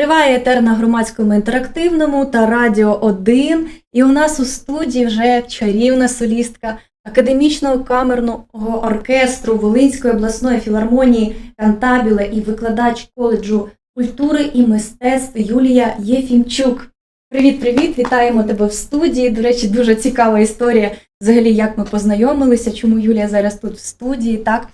Триває етер на громадському інтерактивному та Радіо 1. І у нас у студії вже чарівна солістка академічного камерного оркестру Волинської обласної філармонії Кантабіле і викладач коледжу культури і мистецтв Юлія Єфімчук. Привіт, привіт! Вітаємо тебе в студії. До речі, дуже цікава історія. Взагалі, як ми познайомилися, чому Юлія зараз тут в студії. Так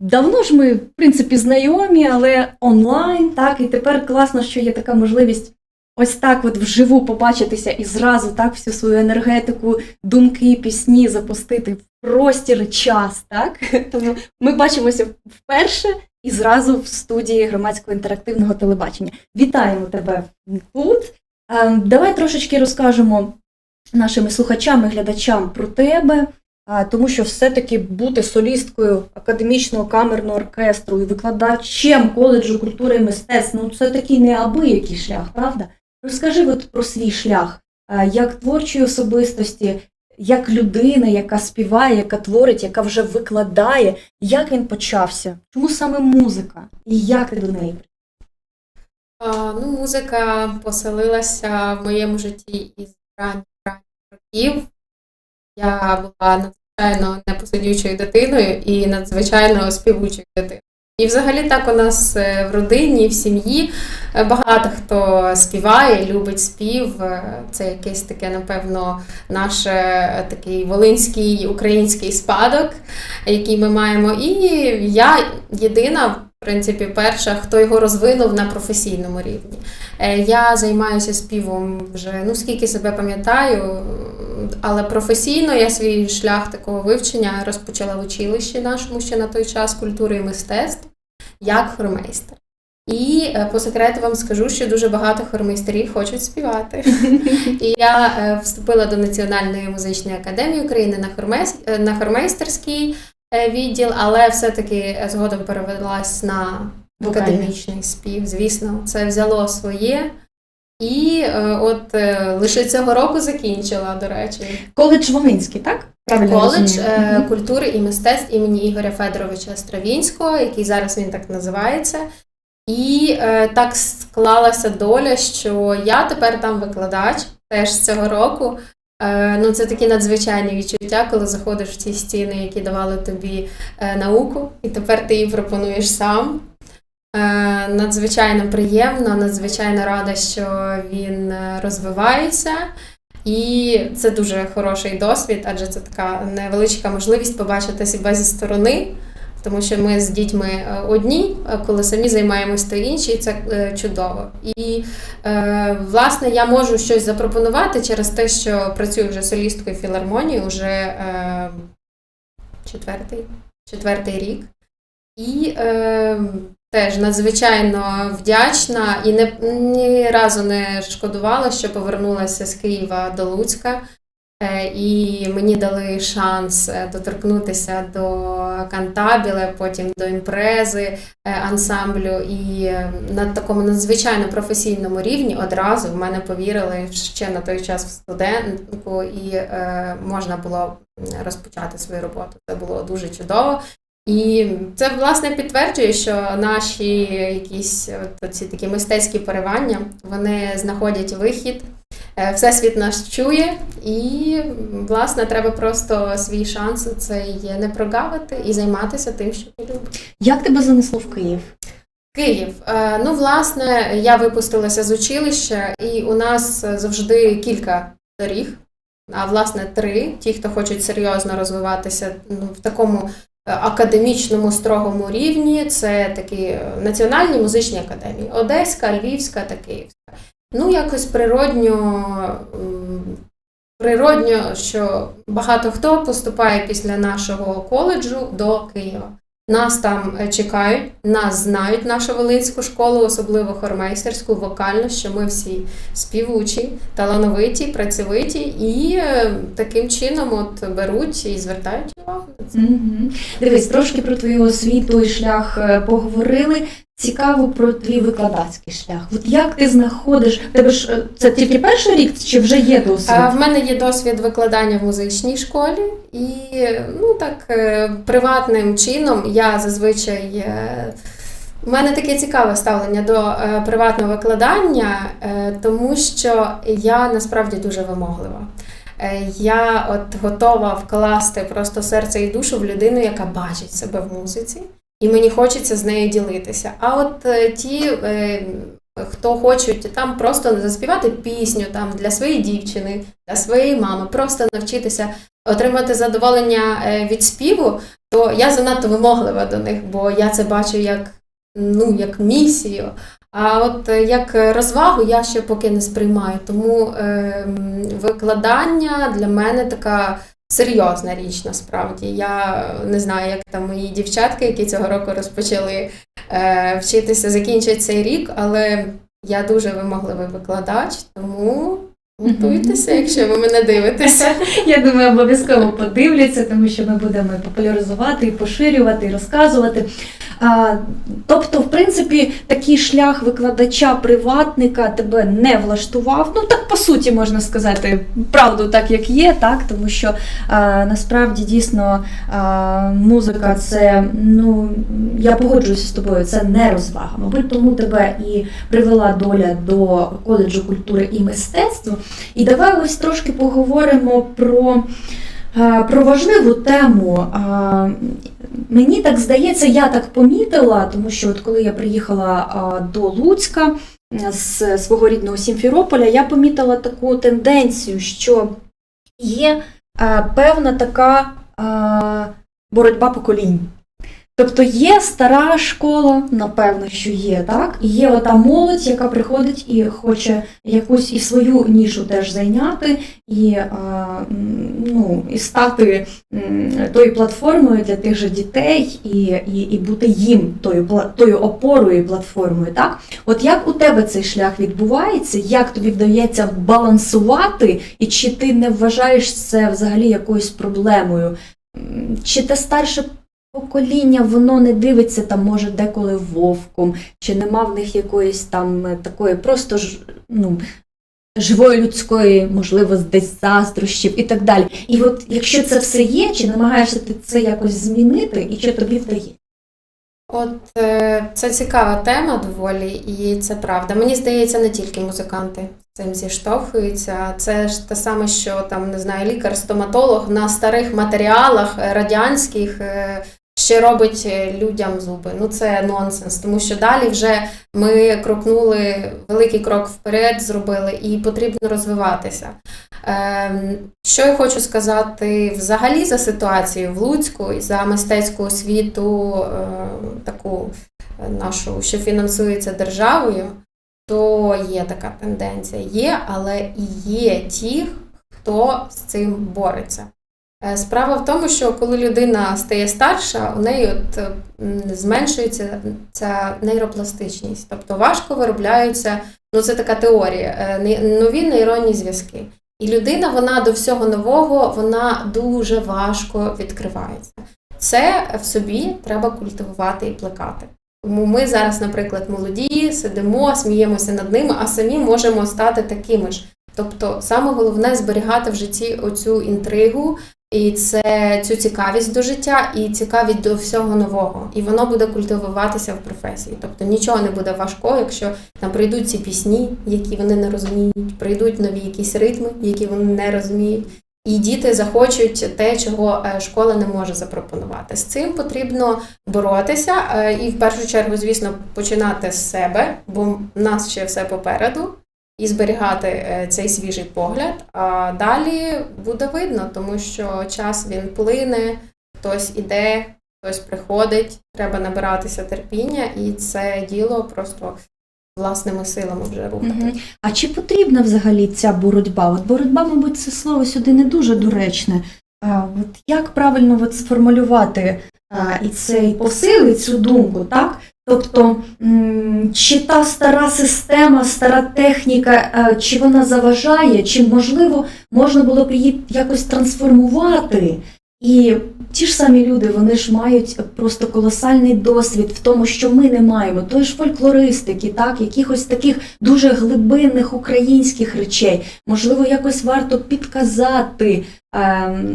давно ж ми, в принципі, знайомі, але онлайн, так, і тепер класно, що є така можливість ось так от вживу побачитися і зразу так всю свою енергетику, думки, пісні запустити в простір час. Так? Тому ми бачимося вперше і зразу в студії громадського інтерактивного телебачення. Вітаємо тебе тут. Ем, давай трошечки розкажемо нашим слухачам і глядачам про тебе. Тому що все-таки бути солісткою академічного камерного оркестру і викладачем коледжу культури і мистецтв, ну це такий неабиякий шлях, правда? Розкажи от про свій шлях, як творчої особистості, як людина, яка співає, яка творить, яка вже викладає, як він почався? Чому саме музика? І як ти до неї? А, ну, музика поселилася в моєму житті із ранніх ранніх років. Я була надзвичайно непосидючою дитиною і надзвичайно співучою дитиною. І взагалі так у нас е, в родині, в сім'ї е, багато хто співає, любить спів. Е, Це якесь таке, напевно, наш такий волинський український спадок, який ми маємо. І я єдина, принципі, перша, хто його розвинув на професійному рівні. Е, Я займаюся співом вже ну скільки себе пам'ятаю, але професійно я свій шлях такого вивчення розпочала в училищі нашому ще на той час культури і мистецтв як хормейстер. І е, по секрету вам скажу, що дуже багато хормейстерів хочуть співати. І я е, вступила до Національної музичної академії України на хормейс- е, відділ, але все-таки е, згодом перевелась на академічний спів. Звісно, це взяло своє. І е, от е, лише цього року закінчила, до речі, Коледж Волинський, так? Правильно коледж розумію? е, культури і мистецтв імені Ігоря Федоровича Стравінського, який зараз він так називається. І е, так склалася доля, що я тепер там викладач теж з цього року. Е, ну, це такі надзвичайні відчуття, коли заходиш в ці стіни, які давали тобі е, науку, і тепер ти її пропонуєш сам. Е, надзвичайно приємно, надзвичайно рада, що він розвивається. І це дуже хороший досвід, адже це така невеличка можливість побачити себе зі сторони, тому що ми з дітьми е, одні, коли самі займаємось, то інші, і це е, чудово. І е, власне я можу щось запропонувати через те, що працюю вже солісткою філармонії вже е, четвертий, четвертий рік. І е, теж надзвичайно вдячна і не, ні разу не шкодувала, що повернулася з Києва до Луцька. Е, І мені дали шанс е, доторкнутися до кантабіле, потім до імпрези е, ансамблю. І на такому надзвичайно професійному рівні одразу в мене повірили ще на той час в студентку, і можна було розпочати свою роботу. Це було дуже чудово. І це власне підтверджує, що наші якісь от ці такі мистецькі поривання вони знаходять вихід. Е, Всесвіт нас чує, і власне треба просто свій шанс цей не прогавити і займатися тим, що ми любимо. Як тебе занесло в Київ? Київ. Е, Ну, власне, я випустилася з училища, і у нас завжди кілька доріг, а власне три. Ті, хто хочуть серйозно розвиватися ну, в такому е, академічному строгому рівні, це такі е, національні музичні академії: Одеська, Львівська та Київська. Ну, якось природньо. Природньо, що багато хто поступає після нашого коледжу до Києва. Нас там е, чекають, нас знають нашу Волинську школу, особливо хормейстерську, вокальну, що ми всі співучі, талановиті, працьовиті, і е, таким чином от беруть і звертають увагу. Мгм. Дивись, трошки про твою освіту і шлях е, поговорили. Цікаво про твій викладацький шлях. От як ти знаходиш тебе ж е, це тільки перший рік, чи вже є досвід? А в мене є досвід викладання в музичній школі, і ну так е, приватним чином я зазвичай е, У мене таке цікаве ставлення до е, приватного викладання, е, тому що я насправді дуже вимоглива. Е, я от готова вкласти просто серце і душу в людину, яка бачить себе в музиці, і мені хочеться з нею ділитися. А от е, ті, е, хто хочуть там просто заспівати пісню там для своєї дівчини, для своєї мами, просто навчитися отримати задоволення е, від співу, то я занадто вимоглива до них, бо я це бачу як, ну, як місію. А от як розвагу я ще поки не сприймаю. Тому е, викладання для мене така серйозна річ насправді. Я не знаю, як там мої дівчатки, які цього року розпочали е, вчитися, закінчать цей рік, але я дуже вимогливий викладач, тому готуйтеся, якщо ви мене дивитеся. Я думаю, обов'язково подивляться, тому що ми будемо популяризувати, і поширювати, і розказувати. А, тобто, в принципі, такий шлях викладача-приватника тебе не влаштував. Ну так по суті можна сказати правду, так як є, так тому що а, насправді дійсно а, музика це ну я погоджуюся з тобою, це не розвага. Мабуть, тому тебе і привела доля до коледжу культури і мистецтва. І давай ось трошки поговоримо про. е, Про важливу тему. Мені так здається, я так помітила, тому що от коли я приїхала до Луцька е, з свого рідного Сімферополя, я помітила таку тенденцію, що є е, певна така е, боротьба поколінь. Тобто є стара школа, напевно, що є, так? І є ота молодь, яка приходить і хоче якусь і свою нішу теж зайняти, і, ну, і стати тою платформою для тих же дітей, і, і, і бути їм тою, тою опорою і платформою. Так? От як у тебе цей шлях відбувається, як тобі вдається балансувати, і чи ти не вважаєш це взагалі якоюсь проблемою? Чи те старше покоління, воно не дивиться там, може, деколи вовком, чи нема в них якоїсь там е, такої просто ж, ну, живої людської, можливо, десь заздрощів і так далі. І от якщо це все є, чи намагаєшся ти це якось змінити, і чи тобі вдається? От е, це цікава тема доволі, і це правда. Мені здається, не тільки музиканти цим зіштовхуються. Це ж те саме, що там не знаю, лікар-стоматолог на старих матеріалах е, радянських ще робить е, людям зуби. Ну це нонсенс, тому що далі вже ми крокнули великий крок вперед, зробили, і потрібно розвиватися. Ем, Що я хочу сказати взагалі за ситуацію в Луцьку і за мистецьку освіту, е, таку е, нашу, що фінансується державою, то є така тенденція. Є, але і є ті, хто з цим бореться. Е, Справа в тому, що коли людина стає старша, у неї от е, зменшується ця нейропластичність, тобто важко виробляються, ну це така теорія, е, нові нейронні зв'язки. І людина, вона до всього нового, вона дуже важко відкривається. Це в собі треба культивувати і плекати. Тому ми зараз, наприклад, молоді, сидимо, сміємося над ними, а самі можемо стати такими ж. Тобто, саме головне зберігати в житті оцю інтригу, і це цю цікавість до життя і цікавість до всього нового. І воно буде культивуватися в професії. Тобто нічого не буде важкого, якщо там прийдуть ці пісні, які вони не розуміють, прийдуть нові якісь ритми, які вони не розуміють. І діти захочуть те, чого е, школа не може запропонувати. З цим потрібно боротися е, і в першу чергу, звісно, починати з себе, бо в нас ще все попереду, і зберігати е, цей свіжий погляд. А далі буде видно, тому що час він плине, хтось іде, хтось приходить, треба набиратися терпіння, і це діло просто власними силами вже рухати. Мгм. А чи потрібна взагалі ця боротьба? От боротьба, мабуть, це слово сюди не дуже доречне. А, от як правильно от сформулювати а, і цей посил, і цю думку, так? Тобто, чи та стара система, стара техніка, чи вона заважає, чи можливо можна було б її якось трансформувати? І ті ж самі люди, вони ж мають просто колосальний досвід в тому, що ми не маємо. Тої ж фольклористики, так, якихось таких дуже глибинних українських речей. Можливо, якось варто підказати. Ем,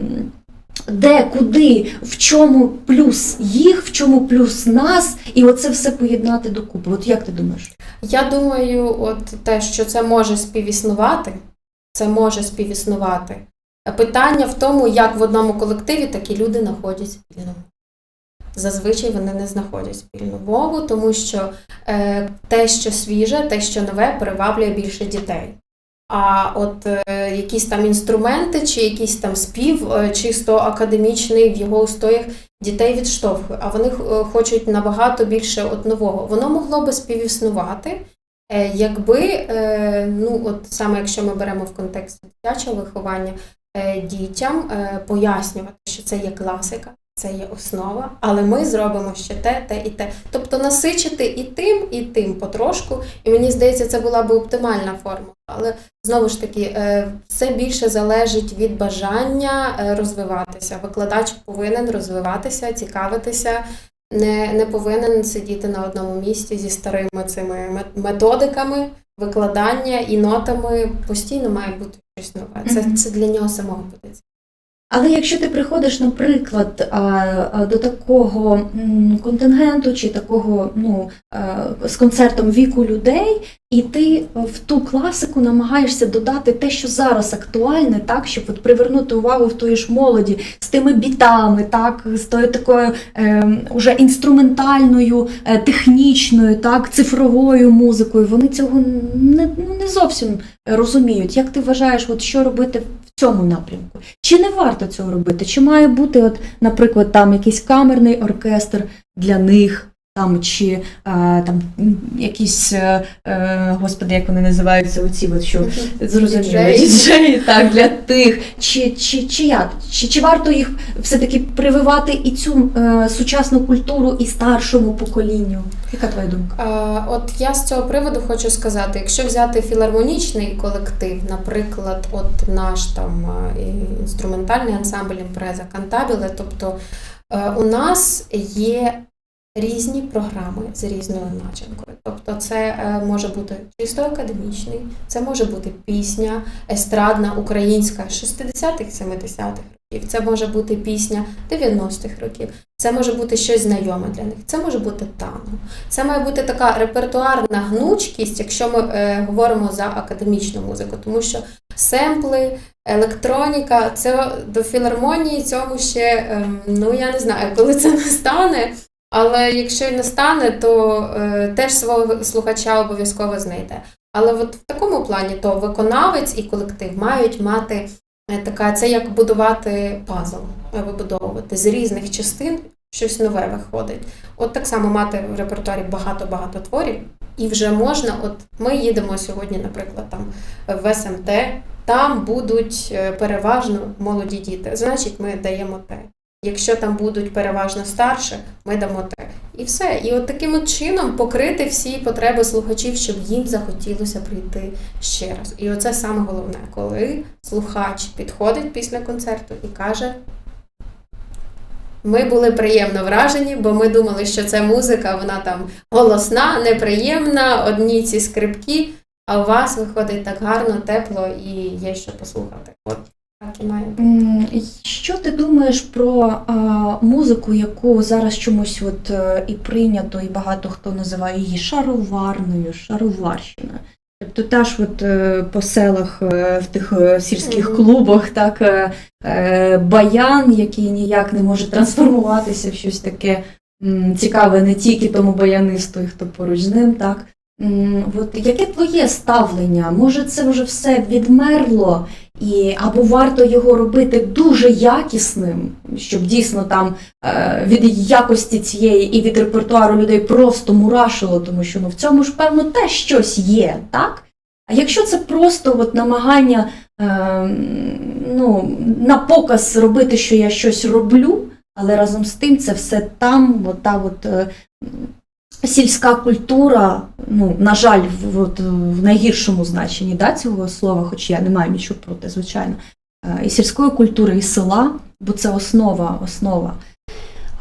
де, куди, в чому плюс їх, в чому плюс нас, і оце все поєднати докупи. От як ти думаєш? Я думаю, от те, що це може співіснувати, це може співіснувати. Питання в тому, як в одному колективі такі люди знаходять спільну. Зазвичай вони не знаходять спільну мову, тому що е, те, що свіже, те, що нове, приваблює більше дітей. А от е, якісь там інструменти, чи якийсь там спів, е, чисто академічний в його устоях, дітей відштовхує, а вони е, хочуть набагато більше от нового. Воно могло би співіснувати, якби, ну от саме якщо ми беремо в контексті дитячого виховання, дітям пояснювати, що це є класика, це є основа, але ми зробимо ще те, те і те. Тобто насичити і тим, і тим потрошку. І мені здається, це була би оптимальна форма. Але знову ж таки, е, все більше залежить від бажання е, розвиватися. Викладач повинен розвиватися, цікавитися. Не, не повинен сидіти на одному місці зі старими цими методиками викладання і нотами. Постійно має бути щось нове. Це, це для нього самого буде Але якщо ти приходиш, наприклад, до такого контингенту чи такого ну, з концертом віку людей, і ти в ту класику намагаєшся додати те, що зараз актуальне, так, щоб от привернути увагу в тої ж молоді з тими бітами, так, з тою такою е, уже інструментальною, е, технічною, так, цифровою музикою, вони цього не, ну, не зовсім розуміють. Як ти вважаєш, от що робити в цьому напрямку? Чи не варто цього робити? Чи має бути, от, наприклад, там якийсь камерний оркестр для них? Там чи е, там якісь, е, е, господи, як вони називаються, оці от що Діджеї. діджеї, так, для тих, чи, чи, чи як? Чи, чи варто їх все-таки прививати і цю е, сучасну культуру і старшому поколінню? Яка твоя думка? От я з цього приводу хочу сказати, якщо взяти філармонічний колектив, наприклад, от наш там інструментальний ансамбль імпреза Кантабіле, тобто у нас є різні програми з різною начинкою. Тобто, це е, може бути чисто академічний, це може бути пісня естрадна, українська 60-х, 70-х років, це може бути пісня 90-х років, це може бути щось знайоме для них, це може бути танго. Це має бути така репертуарна гнучкість, якщо ми е, говоримо за академічну музику, тому що семпли, електроніка, це до філармонії цьому ще, ем, ну я не знаю, коли це настане. Але якщо й не стане, то е, теж свого слухача обов'язково знайде. Але от в такому плані то виконавець і колектив мають мати е, така, це як будувати пазл, е, вибудовувати з різних частин щось нове виходить. От так само мати в репертуарі багато-багато творів, і вже можна, от ми їдемо сьогодні, наприклад, там в СМТ, там будуть е, переважно молоді діти, значить, ми даємо те. Якщо там будуть переважно старше, ми дамо те. І все. І от таким от чином покрити всі потреби слухачів, щоб їм захотілося прийти ще раз. І оце саме головне, коли слухач підходить після концерту і каже. Ми були приємно вражені, бо ми думали, що це музика, вона там голосна, неприємна, одні ці скрипки, а у вас виходить так гарно, тепло і є що послухати. От Що ти думаєш про а, музику, яку зараз чомусь от е, і прийнято, і багато хто називає її шароварною, шароварщиною? Тобто теж от е, по селах е, в тих сільських клубах так баян, який ніяк не може трансформуватися в щось таке цікаве не тільки тому баянисту, і хто поруч з ним, так. От яке твоє ставлення? Може, це вже все відмерло, і або варто його робити дуже якісним, щоб дійсно там е, від якості цієї і від репертуару людей просто мурашило, тому що ну в цьому ж певно теж щось є, так? А якщо це просто от намагання е, ну, на показ робити, що я щось роблю, але разом з тим це все там, от та от. Сільська культура, ну, на жаль, в, от, в найгіршому значенні да, цього слова, хоч я не маю нічого проти, звичайно, е, і сільської культури, і села, бо це основа, основа.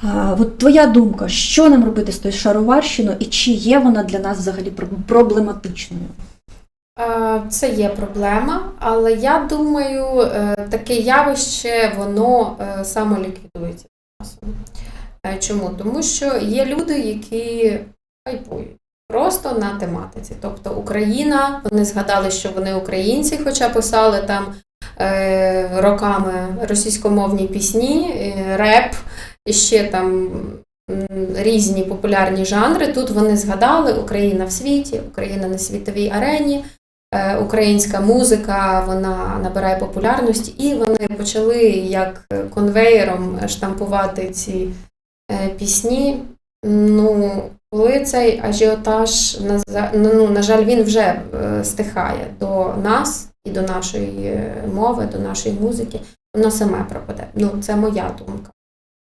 А, От твоя думка, що нам робити з тою шароварщиною, і чи є вона для нас взагалі проблематичною? Е, Це є проблема, але я думаю, е, таке явище воно самоліквідується часом. Е, Чому? Тому що є люди, які хайпують просто на тематиці. Тобто Україна, вони згадали, що вони українці, хоча писали там е, роками російськомовні пісні, е, реп, і ще там різні популярні жанри. Тут вони згадали Україна в світі, Україна на світовій арені. Е, Українська музика вона набирає популярності, і вони почали як конвеєром штампувати ці пісні. Ну, коли цей ажіотаж, на, ну, на жаль, він вже е, стихає до нас і до нашої е, мови, до нашої музики, воно саме пропаде. Ну, це моя думка.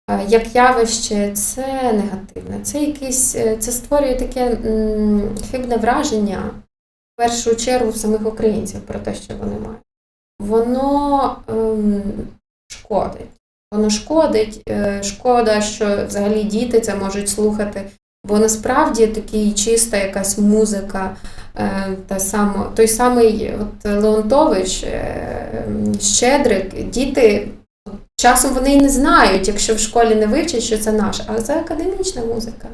Е, Як явище, це негативне. Це якийсь, е, це створює таке хибне враження в першу чергу самих українців про те, що вони мають. Воно ем, шкодить. Воно шкодить. Е, шкода, що взагалі діти це можуть слухати. Бо насправді такий чиста якась музика, е, та само, той самий от Леонтович, е, Щедрик, діти часом вони і не знають, якщо в школі не вивчать, що це наше, але це академічна музика.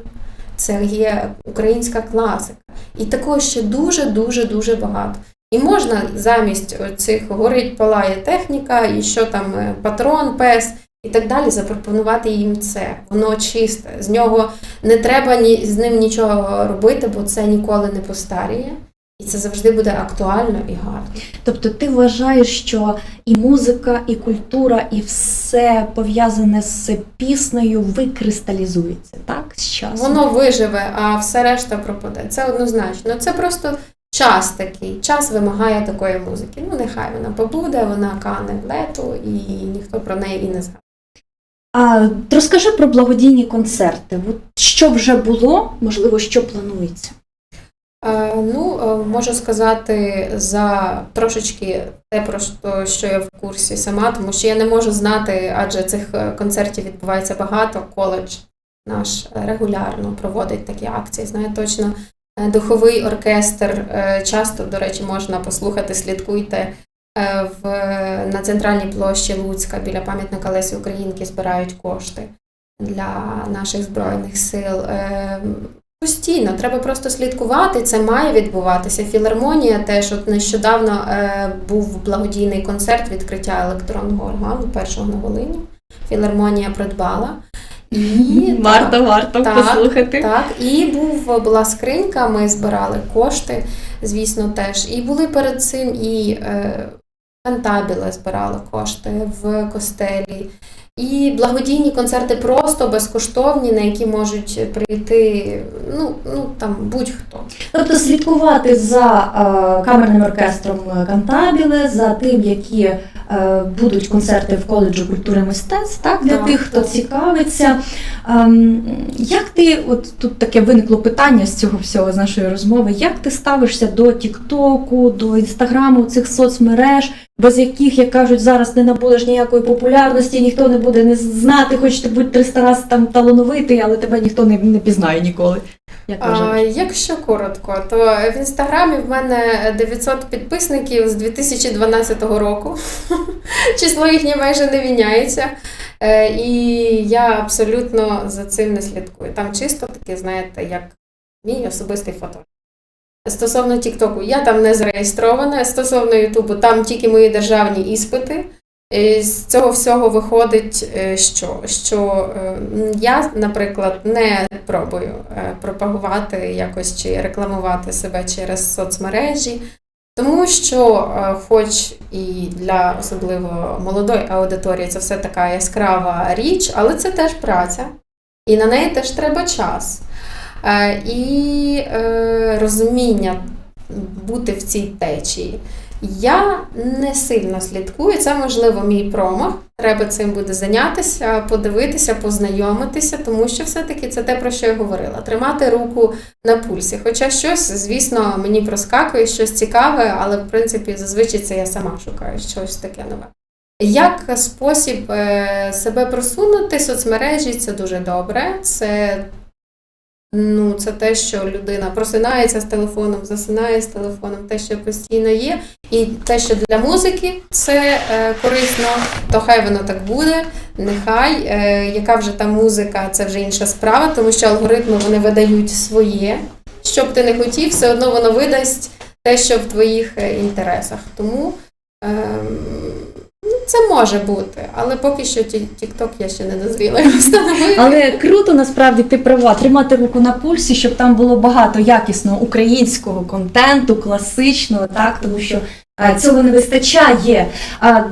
Це є українська класика. І такого ще дуже, дуже, багато. І можна замість цих горить палає техніка, і що там патрон, пес і так далі, запропонувати їм це. Воно чисте. З нього не треба ні, з ним нічого робити, бо це ніколи не постаріє. І це завжди буде актуально і гарно. Тобто ти вважаєш, що і музика, і культура, і все пов'язане з піснею викристалізується, так? З часом? Воно виживе, а все решта пропаде. Це однозначно. Це просто час такий. Час вимагає такої музики. Ну, нехай вона побуде, вона кане в лету, і ніхто про неї і не згадає. А розкажи про благодійні концерти. От що вже було, можливо, що планується? Е, Ну, е, можу сказати за трошечки те, про що, я в курсі сама, тому що я не можу знати, адже цих е, концертів відбувається багато. Коледж наш регулярно проводить такі акції. Знаю точно Е, духовий оркестр. Часто, до речі, можна послухати, слідкуйте. Е, В, на центральній площі Луцька біля пам'ятника Лесі Українки збирають кошти для наших збройних сил. Е, Постійно, треба просто слідкувати. Це має відбуватися. Філармонія теж от нещодавно е, був благодійний концерт відкриття електронного органу першого на Волині. Філармонія придбала. І Варто, варто Так, послухати. так, і був була скринька, ми збирали кошти, звісно, теж. І були перед цим і е, Кантабіле збирали кошти в костелі. І благодійні концерти просто безкоштовні, на які можуть прийти ну, ну там будь-хто. Тобто слідкувати за е, камерним оркестром Кантабіле, за тим, які е, будуть концерти в коледжу культури мистецтв, так для Так, тих, хто цікавиться. Ем, як ти, от тут таке виникло питання з цього всього з нашої розмови, як ти ставишся до Тіктоку, до Інстаграму, цих соцмереж, без яких, як кажуть, зараз не набудеш ніякої популярності, ніхто не буде не знати, хоч ти будь 300 разів там талановитий, але тебе ніхто не, не пізнає ніколи. Як А, якщо коротко, то в інстаграмі в мене 900 підписників з 2012 року. Число їхнє майже не міняється. Е, І я абсолютно за цим не слідкую. Там чисто таке, знаєте, як мій особистий фото. Стосовно Тіктоку, я там не зареєстрована. Стосовно Ютубу, там тільки мої державні іспити. І з цього всього виходить, е, що, що е, я, наприклад, не пробую е, пропагувати якось чи рекламувати себе через соцмережі, тому що, е, хоч і для особливо молодої аудиторії це все така яскрава річ, але це теж праця, і на неї теж треба час. Е, І е, розуміння бути в цій течії. Я не сильно слідкую, це можливо мій промах. Треба цим буде зайнятися, подивитися, познайомитися, тому що все-таки це те, про що я говорила. Тримати руку на пульсі. Хоча щось, звісно, мені проскакує, щось цікаве, але в принципі зазвичай це я сама шукаю щось таке нове. Як спосіб е, себе просунути, соцмережі це дуже добре. Це Ну, це те, що людина просинається з телефоном, засинає з телефоном, те, що постійно є. І те, що для музики це е, корисно, то хай воно так буде. Нехай е, яка вже та музика, це вже інша справа, тому що алгоритми вони видають своє. Що б ти не хотів, все одно воно видасть те, що в твоїх е, інтересах. Тому ну, це може бути, але поки що TikTok я ще не дозріла його встановити. Але круто насправді ти права тримати руку на пульсі, щоб там було багато якісного українського контенту, класичного, так тому що е, цього не вистачає.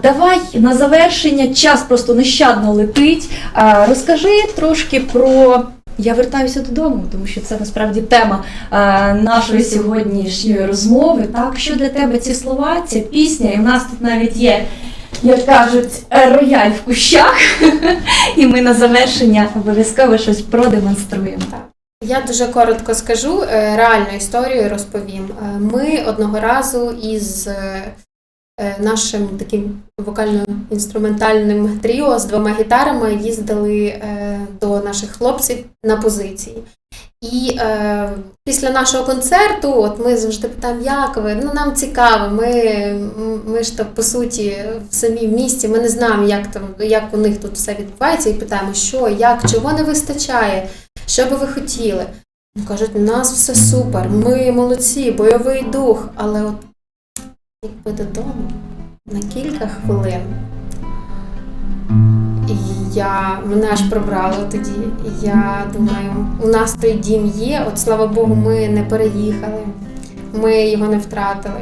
Давай на завершення час просто нещадно летить. Розкажи трошки про. Я вертаюся додому, тому що це насправді тема е, нашої сьогоднішньої розмови. Так, що для тебе ці слова, ця пісня, і в нас тут навіть є, як кажуть, е, рояль в кущах. І ми на завершення обов'язково щось продемонструємо. Я дуже коротко скажу е, реальну історію розповім. Е, Ми одного разу із нашим таким вокально-інструментальним тріо з двома гітарами їздили до наших хлопців на позиції. І е, після нашого концерту, от ми завжди питаємо, як ви? Ну нам цікаво. Ми, ми ж то по суті в самій місті, ми не знаємо, як там як у них тут все відбувається, і питаємо, що, як, чого не вистачає. Що би ви хотіли? Ну, Кажуть, у нас все супер, ми молодці, бойовий дух, але от якби додому на кілька хвилин. Я мене аж пробрало тоді. І я думаю, у нас той дім є, от слава Богу, ми не переїхали, ми його не втратили.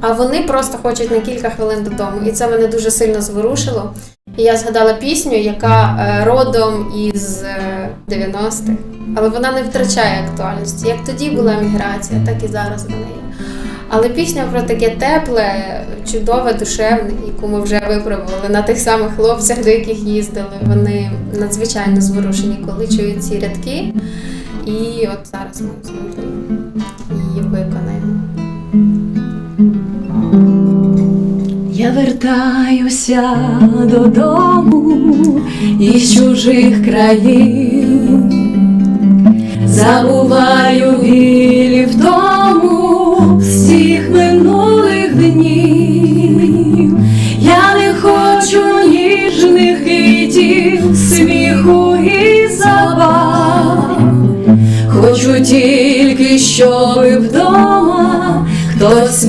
А вони просто хочуть на кілька хвилин додому. І це мене дуже сильно зворушило. І я згадала пісню, яка е, родом із е, 90-х, але вона не втрачає актуальності. Як тоді була міграція, так і зараз вона є. Але пісня про таке тепле, чудове, душевне, яку ми вже випробували на тих самих хлопцях, до яких їздили. Вони надзвичайно зворушені, коли чують ці рядки. І от зараз ми з Юлією її виконаємо. Я вертаюся додому із чужих країн, забуваю білі втому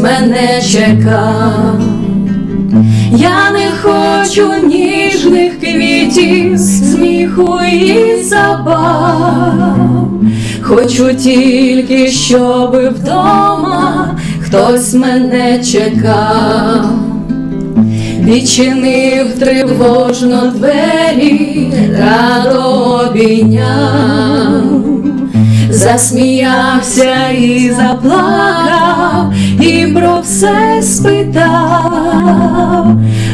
мене чекав. Я не хочу ніжних квітів, сміху і забав. Хочу тільки, щоби вдома хтось мене чекав. Відчинив тривожно двері, радо обійняв, засміявся і заплакав, і про все спитав,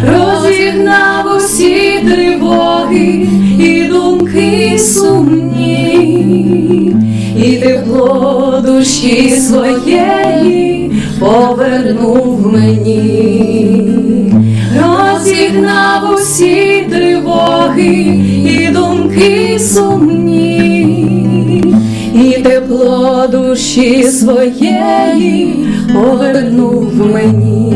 розігнав усі тривоги і думки сумні, і тепло душі своєї повернув мені душі своєї повернув мені.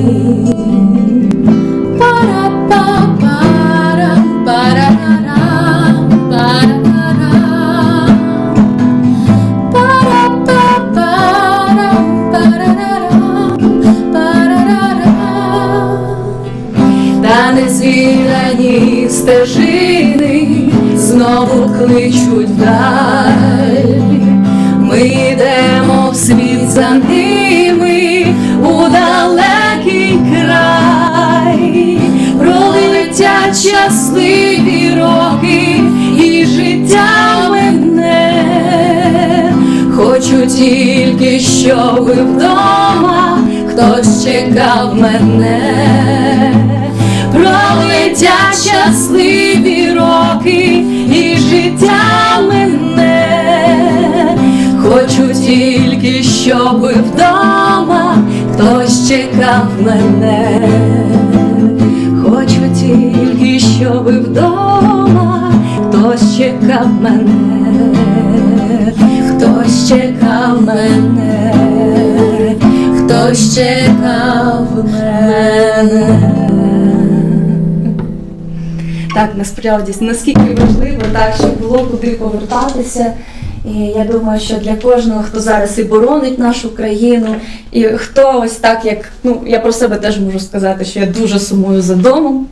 Та незвідані стежини знову кличуть вдаль. Ми світ за ними у далекий край, пролетять щасливі роки і життя мене. Хочу тільки, щоб вдома хтось чекав мене. Пролетять щасливі роки і життя мене. Тільки, щоб вдома хтось чекав мене. Хочу тільки, щоб вдома хтось чекав мене. хтось чекав мене, хтось чекав мене. Так, насправді, наскільки важливо, так, щоб було куди повертатися. І я думаю, що для кожного, хто зараз і боронить нашу країну, і хто ось так, як ну я про себе теж можу сказати, що я дуже сумую за домом.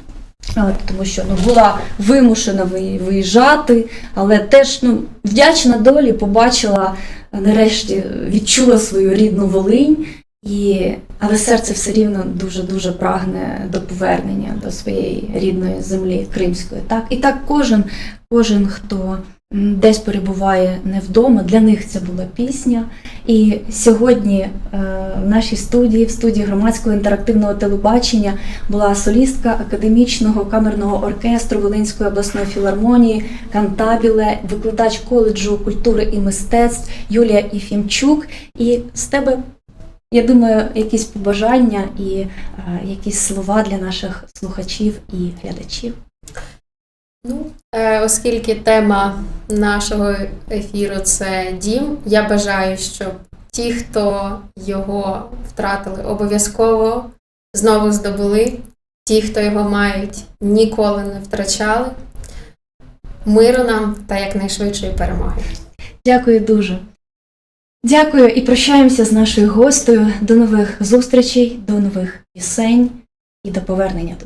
От, тому що ну, була вимушена ви- виїжджати, але теж ну, вдячна долі побачила, е, нарешті відчула свою рідну Волинь, і, але серце все рівно дуже-дуже прагне до повернення до своєї рідної землі кримської. Так? І так кожен, кожен, хто десь перебуває не вдома, для них це була пісня. І сьогодні е, в нашій студії, в студії громадського інтерактивного телебачення, була солістка академічного камерного оркестру Волинської обласної філармонії, кантабіле, викладач коледжу культури і мистецтв Юлія Іфімчук. І з тебе, я думаю, якісь побажання і е, якісь слова для наших слухачів і глядачів. Ну, е, оскільки тема нашого ефіру це дім, я бажаю, щоб ті, хто його втратили, обов'язково знову здобули. Ті, хто його мають, ніколи не втрачали. Миру нам та якнайшвидшої перемоги. Дякую дуже. Дякую і прощаємося з нашою гостею. До нових зустрічей, до нових пісень і до повернення до